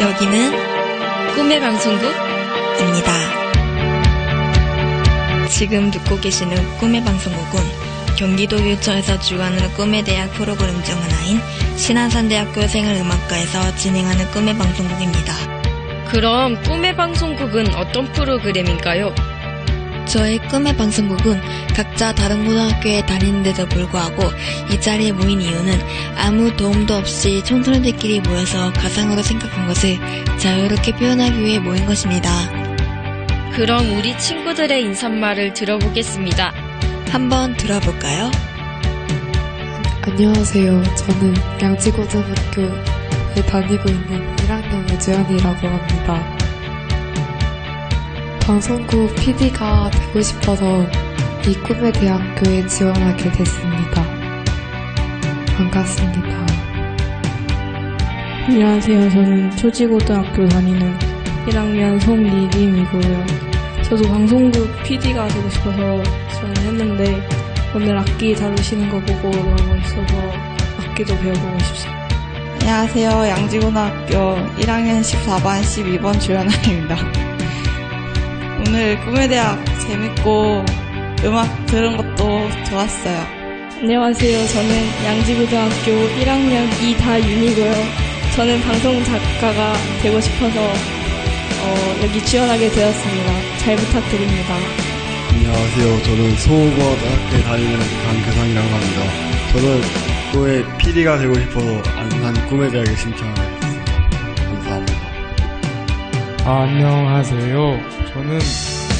여기는 꿈의 방송국 입니다. 지금 듣고 계시는 꿈의 방송국은 경기도 유처에서 주관하는 꿈의 대학 프로그램 중 하나인 신한산대학교 생활음악과에서 진행하는 꿈의 방송국입니다. 그럼 꿈의 방송국은 어떤 프로그램인가요? 저의 꿈의 방송국은 각자 다른 고등학교에 다니는데도 불구하고 이 자리에 모인 이유는 아무 도움도 없이 청소년들끼리 모여서 가상으로 생각한 것을 자유롭게 표현하기 위해 모인 것입니다. 그럼 우리 친구들의 인사말을 들어보겠습니다. 한번 들어볼까요? 안녕하세요. 저는 양지고등학교에 다니고 있는 1학년 오지연이라고 합니다. 방송국 PD가 되고 싶어서 이 꿈의 대학교에 지원하게 됐습니다. 반갑습니다. 안녕하세요. 저는 초지고등학교 다니는 1학년 송리림이고요. 저도 방송국 PD가 되고 싶어서 지원했는데 오늘 악기 다루시는 거 보고 너무 멋있어서 악기도 배워보고 싶습니다. 안녕하세요. 양지고등학교 1학년 14반 12번 주연아입니다. 오늘 꿈의 대학 재밌고 음악 들은 것도 좋았어요. 안녕하세요. 저는 양지고등학교 1학년 이다윤이고요. 저는 방송 작가가 되고 싶어서 어, 여기 지원하게 되었습니다. 잘 부탁드립니다. 안녕하세요. 저는 소고등학교에 다니는 강교상이라고 합니다. 저는 꿈의 PD가 되고 싶어서 안산 꿈의 대학에. 감사합니다. 아, 안녕하세요. 저는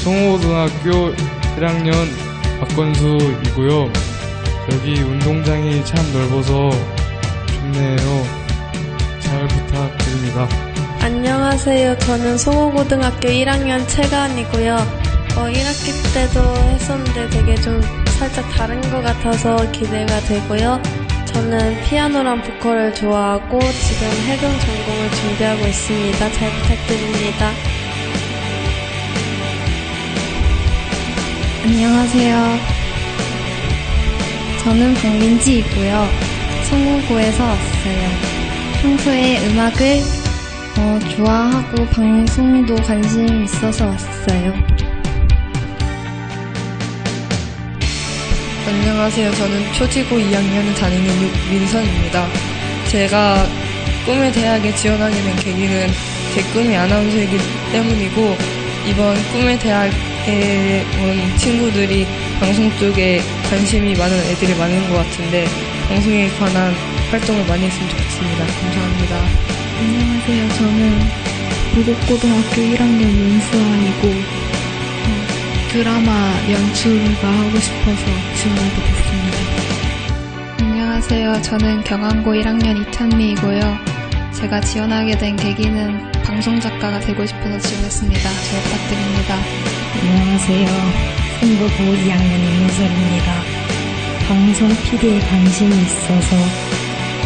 송호고등학교 1학년 박건수이고요. 여기 운동장이 참 넓어서 좋네요. 잘 부탁드립니다. 안녕하세요. 저는 송호고등학교 1학년 채간이고요. 어, 1학기 때도 했었는데 되게 좀 살짝 다른 것 같아서 기대가 되고요. 저는 피아노랑 보컬을 좋아하고 지금 해금 전공을 준비하고 있습니다. 잘 부탁드립니다. 안녕하세요. 저는 박민지이고요. 성우고에서 왔어요. 평소에 음악을 어, 좋아하고 방송도 관심 있어서 왔어요. 안녕하세요. 저는 초지고 2학년을 다니는 윤민선입니다. 제가 꿈의 대학에 지원하게 된 계기는 제 꿈이 아나운서이기 때문이고 이번 꿈의 대학에 온 친구들이 방송 쪽에 관심이 많은 애들이 많은 것 같은데 방송에 관한 활동을 많이 했으면 좋겠습니다. 감사합니다. 안녕하세요. 저는 부곡고등학교 1학년 윤수아이고 어, 드라마 연출가 하고 싶어서 지원하게 됐습니다. 안녕하세요. 저는 경안고 1학년 이찬미이고요. 제가 지원하게 된 계기는 방송작가가 되고 싶어서 지원했습니다. 잘 부탁드립니다. 안녕하세요. 성북고 2학년 임민설입니다. 방송 PD에 관심이 있어서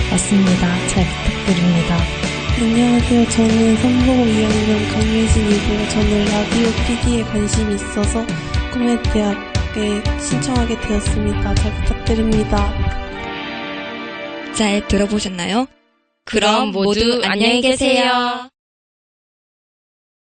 왔습니다. 잘 부탁드립니다. 안녕하세요. 저는 선보고 2학년 강미진이고요. 저는 라디오 PD에 관심이 있어서 꿈의 대학에 신청하게 되었습니다. 잘 부탁드립니다. 잘 들어보셨나요? 그럼 모두 안녕히 계세요.